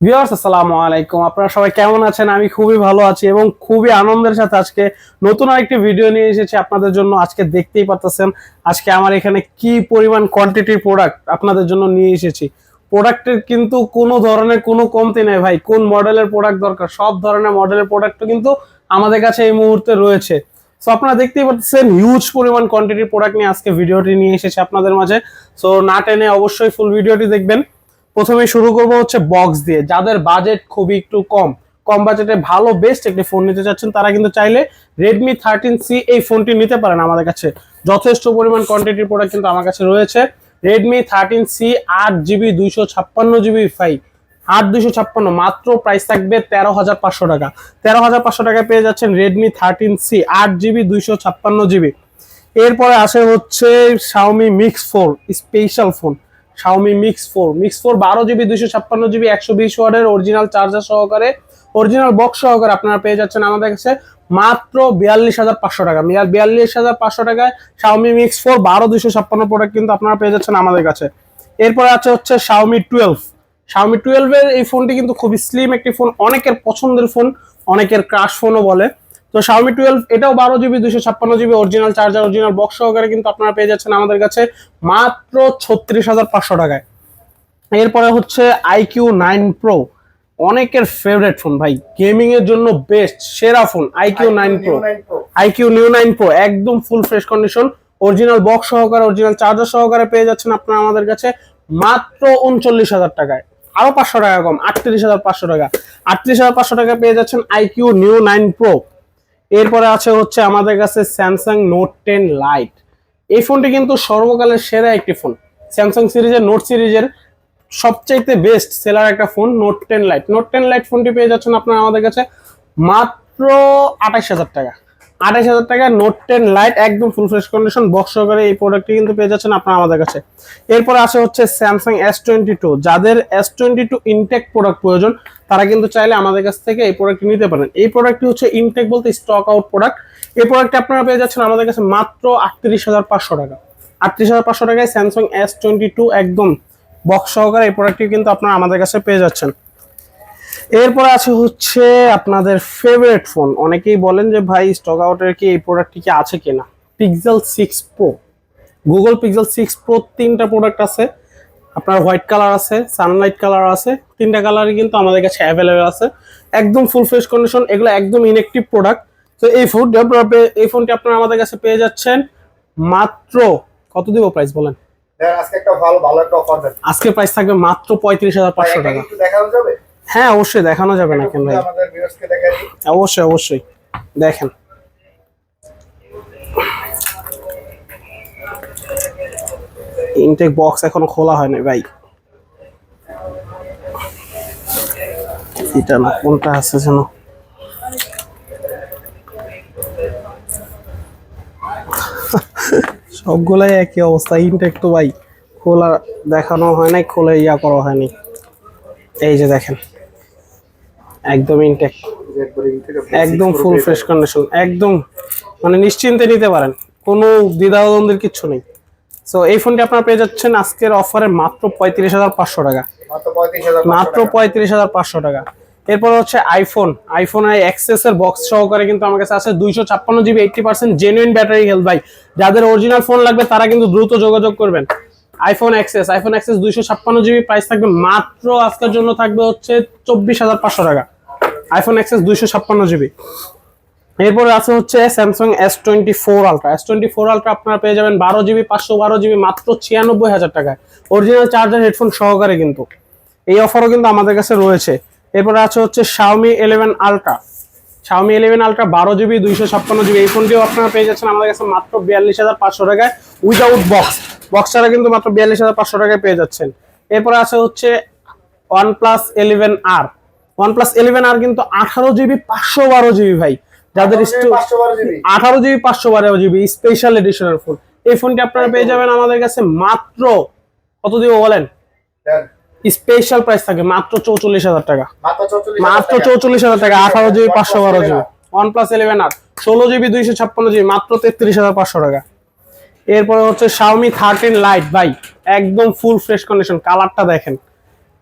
Viewers, আসসালামু আলাইকুম। আপনারা সবাই কেমন আছেন? আমি খুবই ভালো আছি এবং খুবই আনন্দের সাথে আজকে নতুন আরেকটি ভিডিও নিয়ে এসেছি আপনাদের জন্য। আজকে দেখতেই পাচ্ছেন আজকে আমার এখানে কি পরিমাণ কোয়ান্টিটির প্রোডাক্ট আপনাদের জন্য নিয়ে এসেছি। প্রোডাক্টের কিন্তু কোনো ধরনের কোনো কমতি নেই ভাই। কোন মডেলের প্রোডাক্ট দরকার? সব ধরনের মডেলের প্রোডাক্ট কিন্তু আমাদের কাছে এই মুহূর্তে রয়েছে। সো আপনারা দেখতেই পাচ্ছেন হিউজ পরিমাণ কোয়ান্টিটির প্রোডাক্ট নিয়ে আজকে ভিডিওটি নিয়ে এসেছি আপনাদের মাঝে। সো না টেনে অবশ্যই ফুল ভিডিওটি দেখবেন। প্রথমে শুরু করব হচ্ছে বক্স দিয়ে। যাদের বাজেট খুবই একটু কম কম বাজেটে ভালো বেস্ট একটি ফোন নিতে চাচ্ছেন, তারা কিন্তু চাইলে রেডমি থার্টিন সি এই ফোনটি নিতে পারেন আমাদের কাছে। যথেষ্ট পরিমাণ কোয়ান্টিটির প্রোডাক্ট কিন্তু আমার কাছে রয়েছে। রেডমি থার্টিন সি আট জিবি দুইশো ছাপ্পান্ন জিবি ফাইভ আট দুইশো ছাপ্পান্ন, মাত্র প্রাইস থাকবে তেরো হাজার পাঁচশো টাকা। তেরো হাজার পাঁচশো টাকায় পেয়ে যাচ্ছেন রেডমি থার্টিন সি আট জিবি দুইশো ছাপ্পান্ন জিবি এরপরে আসে হচ্ছে Xiaomi mix four special phone Xiaomi mix four mix four বারো জিবি দুইশো ছাপ্পান্ন জিবি একশো বিশ ওয়ার্ডের অরিজিনাল চার্জার সহকারে অরিজিনাল বক্স সহকারে আপনারা পেয়ে যাচ্ছেন আমাদের কাছে মাত্র বিয়াল্লিশ হাজার পাঁচশো টাকা। বিয়াল্লিশ হাজার পাঁচশো টাকায় শাওমি মিক্স ফোর বারো, দুইশো ছাপ্পান্ন প্রোডাক্ট কিন্তু আপনারা পেয়ে যাচ্ছেন আমাদের কাছে। এরপরে আছে হচ্ছে শাওমি টুয়েলভ শাওমি টুয়েলভের এই ফোনটি কিন্তু খুবই স্লিম একটি ফোন অনেকের পছন্দের ফোন অনেকের ক্রাশ ফোনও বলে। তো শাওমি টুয়েলভ এটাও বারো জিবি দুশো ছাপ্পান্ন GB original charger original box সহকারে কিন্তু আপনারা পেয়ে যাচ্ছেন আমাদের কাছে মাত্র ছত্রিশ হাজার পাঁচশো টাকায়। এরপরে হচ্ছে আইকিউ নাইন প্রো অনেকের ফেভারিট ফোন ভাই। গেমিং এর জন্য বেস্ট সেরা phone iQOO nine pro iQOO new nine pro একদম full fresh condition original box সহকারে অরিজিনাল চার্জার সহকারে পেয়ে যাচ্ছেন আপনারা আমাদের কাছে মাত্র উনচল্লিশ হাজার টাকায়। আরও পাঁচশো টাকা কম আটত্রিশ হাজার পাঁচশো টাকা। আটত্রিশ হাজার পাঁচশো টাকা পেয়ে যাচ্ছেন আইকিউ নিউ নাইন প্রো এরপরে আছে হচ্ছে আমাদের কাছে স্যামসাং নোট টেন লাইট এই ফোনটি কিন্তু সর্বকালের সেরা একটি ফোন। স্যামসাং সিরিজের নোট সিরিজের সবচাইতে বেস্ট সেলার একটা phone note ten lite note ten lite ফোনটি পেয়ে যাচ্ছেন আপনারা আমাদের কাছে মাত্র আঠাশ হাজার টাকা। আঠাশ হাজার টাকা নোট টেন লাইট একদম ফুল ফ্রেশ কন্ডিশন বক্স সহকারে এই প্রোডাক্টটি কিন্তু পেয়ে যাচ্ছেন আপনারা আমাদের কাছে। এরপর আছে হচ্ছে স্যামসাং এস টোয়েন্টি টু যাদের S twenty two intact product প্রয়োজন, তারা কিন্তু চাইলে আমাদের কাছ থেকে এই প্রোডাক্টটি নিতে পারেন। এই প্রোডাক্টটি হচ্ছে ইনটেক বলতে স্টক আউট প্রোডাক্ট এই প্রোডাক্টটি আপনারা পেয়ে যাচ্ছেন আমাদের কাছে মাত্র আটত্রিশ হাজার পাঁচশো টাকা। আটত্রিশ হাজার পাঁচশো টাকায় স্যামসাং এস টোয়েন্টি টু একদম বক্স সহকারে এই প্রোডাক্টটি কিন্তু আপনারা আমাদের কাছে পেয়ে যাচ্ছেন। এরপরে আছে হচ্ছে আপনাদের ফেভারিট ফোন অনেকেই বলেন যে ভাই স্টক আউটের কি এই প্রোডাক্টটি কি আছে কিনা? Pixel six pro Google Pixel six pro তিনটা প্রোডাক্ট আছে। আপনার হোয়াইট কালার আছে সানলাইট কালার আছে। তিনটা কালারই কিন্তু আমাদের কাছে অ্যাভেলেবেল আছে। একদম ফুল ফ্রেশ কন্ডিশন এগুলো একদম ইনএক্টিভ প্রোডাক্ট তো এই ফোন এই ফোনটি আপনারা আমাদের কাছে পেয়ে যাচ্ছেন মাত্র কত দিব প্রাইস বলেন? আজকে একটা ভালো ভালো একটা অফার আজকে প্রাইস থাকবে মাত্র পঁয়ত্রিশ হাজার পাঁচশো টাকা। দেখানো যাবে? হ্যাঁ অবশ্যই দেখানো যাবে না কেন ভাই? অবশ্যই অবশ্যই। দেখেন। ইনটেক বক্স এখনও খোলা হয়নি ভাই। এটা না কোনটা আছে যেন? সবগুলাই একই অবস্থা ইনটেক তো ভাই। খোলা দেখানো হয় নাই খোলা ইয়া করা হয়নি এই যে দেখেন। একদম ইনটেক একদম ফুল ফ্রেশ কন্ডিশন একদম মানে নিশ্চিন্তে নিতে পারেন। কোনো দ্বিধাদ্বন্দ্বের কিচ্ছু নেই। সো এই ফোনটি আপনারা পেয়ে যাচ্ছেন আজকের অফারে মাত্র পঁয়ত্রিশ হাজার পাঁচশো টাকা। মাত্র পঁয়ত্রিশ হাজার পাঁচশো টাকা। এরপর হচ্ছে আইফোন আইফোন আই এক্সেস এর বক্স সহকারে কিন্তু আমার কাছে আছে দুইশো ছাপ্পান্ন GB eighty percent genuine battery health ভাই। যাদের অরিজিনাল ফোন লাগবে, তারা কিন্তু দ্রুত যোগাযোগ করবেন। আইফোন এক্সেস আইফোন এক্সেস দুইশো ছাপ্পান্ন জিবি প্রাইস থাকবে মাত্র আজকের জন্য থাকবে হচ্ছে চব্বিশ হাজার পাঁচশো টাকা। আইফোন এক্সেস দুইশো ছাপ্পান্ন জিবি এরপরে আছে হচ্ছে Samsung S twenty four ultra S twenty four ultra আপনারা পেয়ে যাবেন বারো জিবি পাঁচশো বারো জিবি মাত্র ছিয়ানব্বই হাজার টাকায়। অরিজিনাল চার্জার হেডফোন সহকারে কিন্তু। এই অফারও কিন্তু আমাদের কাছে রয়েছে। এরপরে আছে হচ্ছে Xiaomi eleven ultra Xiaomi eleven ultra বারো জিবি দুইশো ছাপ্পান্ন জিবি এই ফোনটিও আপনারা পেয়ে যাচ্ছেন আমাদের কাছে মাত্র বিয়াল্লিশ হাজার পাঁচশো টাকায় উইদাউট বক্স বক্স ছাড়া কিন্তু মাত্র বিয়াল্লিশ হাজার পাঁচশো টাকায় পেয়ে যাচ্ছেন। এরপরে আছে হচ্ছে OnePlus eleven R plus eleven R কিন্তু আঠারো জিবি পাঁচশো বারো জিবি ভাই। যাদের আঠারো জিবি পাঁচশো বারো জিবি স্পেশাল এডিশনের ফোন এই ফোনটি আপনারা পেয়ে যাবেন আমাদের কাছে মাত্র কত দিব বলেন? স্পেশাল প্রাইস থাকে মাত্র চৌচল্লিশ হাজার টাকা। মাত্র চৌচল্লিশ মাত্র চৌচল্লিশ হাজার টাকা আঠারো জিবি পাঁচশো বারো GB OnePlus eleven R. ষোলো জিবি দুইশো ছাপ্পান্ন জিবি মাত্র তেত্রিশ হাজার পাঁচশো টাকা। এরপরে হচ্ছে শাওমি থার্টিন লাইট ভাই। একদম ফুল ফ্রেশ কন্ডিশন কালারটা দেখেন।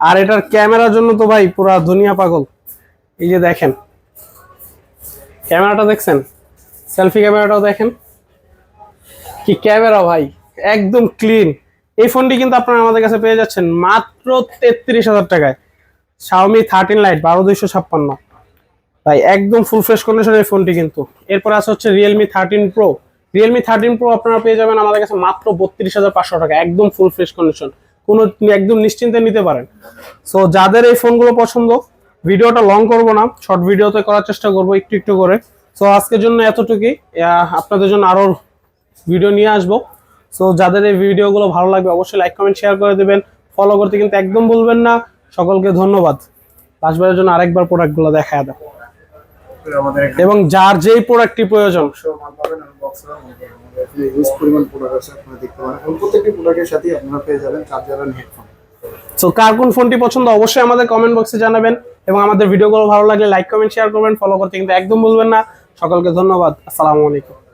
আর এটার ক্যামেরার জন্য তো ভাই পুরা দুনিয়া পাগল। এই যে দেখেন। ক্যামেরাটা দেখছেন? সেলফি ক্যামেরাটাও দেখেন। কি ক্যামেরা ভাই? একদম ক্লিন এই ফোনটি কিন্তু আপনারা আমাদের কাছে পেয়ে যাচ্ছেন মাত্র তেত্রিশ হাজার টাকায়। শাওমি থার্টিন লাইট বারো দুইশো ছাপ্পান্ন। ভাই, একদম ফুল ফ্রেশ কন্ডিশনের এই ফোনটি কিন্তু। এরপর আছে হচ্ছে Realme thirteen pro Realme thirteen pro আপনারা পেয়ে যাবেন আমাদের কাছে মাত্র বত্রিশ হাজার পাঁচশো টাকা। একদম ফুল ফ্রেশ কন্ডিশন কোনো একদম নিশ্চিন্তে নিতে পারেন। সো যাদের এই ফোনগুলো পছন্দ, ভিডিওটা লং করব না শর্ট ভিডিওতে করার চেষ্টা করব একটু একটু করে। সো আজকের জন্য এতটুকুই। আপনাদের জন্য আরও ভিডিও নিয়ে আসব। সো যাদের এই ভিডিওগুলো ভালো লাগবে, অবশ্যই লাইক কমেন্ট শেয়ার করে দেবেন। ফলো করতে কিন্তু একদম বলবেন না। সকলকে ধন্যবাদ। লাস্টবারের জন্য আরেকবার প্রোডাক্টগুলো দেখা এখানে এবং যার যেই প্রোডাক্টটি প্রয়োজন। সো কার কোন ফোনটি পছন্দ অবশ্যই আমাদের কমেন্ট বক্সে জানাবেন এবং আমাদের ভিডিওগুলো ভালো লাগলে লাইক কমেন্ট শেয়ার করবেন। ফলো করতে কিন্তু একদম ভুলবেন না। সকলকে ধন্যবাদ। আসসালামু আলাইকুম।